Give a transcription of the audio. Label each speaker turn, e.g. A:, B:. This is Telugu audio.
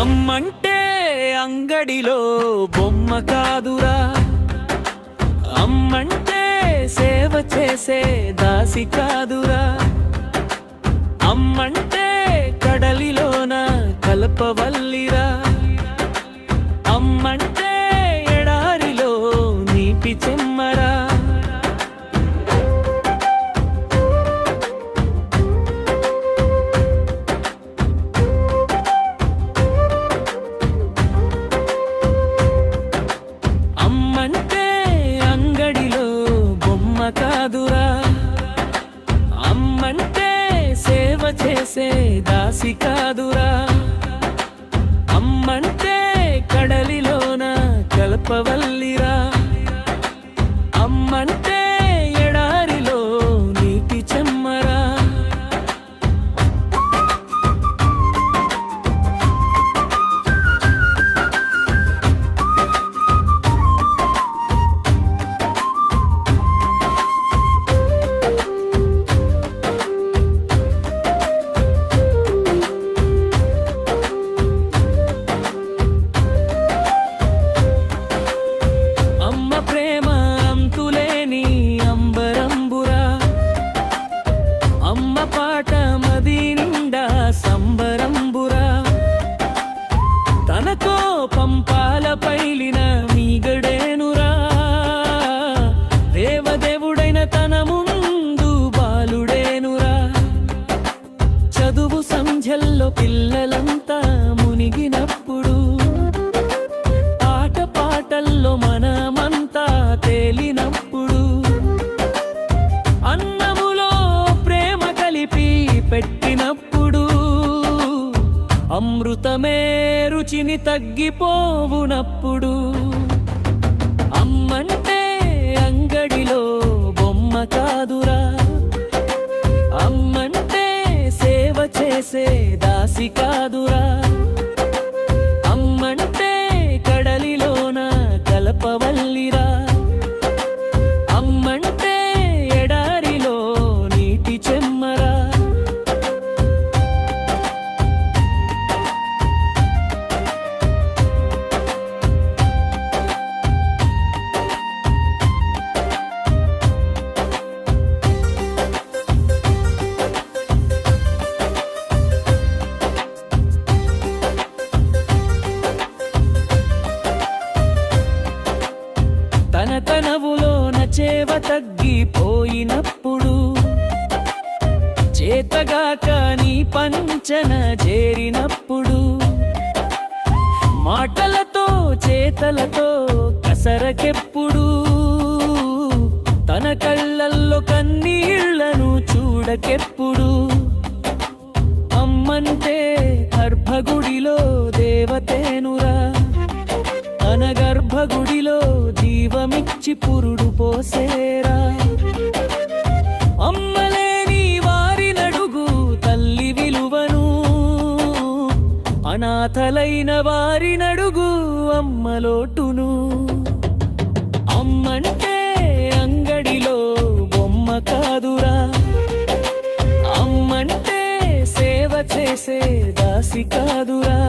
A: అమ్మంటే అంగడిలో బొమ్మ కాదురా. అమ్మంటే సేవ చేసే దాసి కాదురా. అమ్మంటే కడలిలోన కలపవల్లిరా. సేవ చదువు సంధ్యల్లో పిల్లలంతా మునిగినప్పుడు ఆట పాటల్లో మనమంతా తేలినప్పుడు అన్నములో ప్రేమ కలిపి పెట్టినప్పుడు అమృతమే రుచిని తగ్గిపోవునప్పుడు చేసే దాసి తన తనవులోన చేవ తగ్గిపోయినప్పుడు చేతగాక నీ పంచన చేరినప్పుడు మాటలతో చేతలతో కసరకెప్పుడు తన కళ్ళల్లో కన్నీళ్ళను చూడకెప్పుడు అమ్మంటే గర్భగుడిలో దేవతేనురా తన గర్భగుడిలో జీవమిచ్చి పురుడు పోసేరా. అమ్మలేని వారి నడుగు తల్లి విలువను. అనాథలైన వారి నడుగు అమ్మలోటును అమ్మంటే అంగడిలో బొమ్మ కాదురా. అమ్మంటే సేవ చేసే దాసి కాదురా.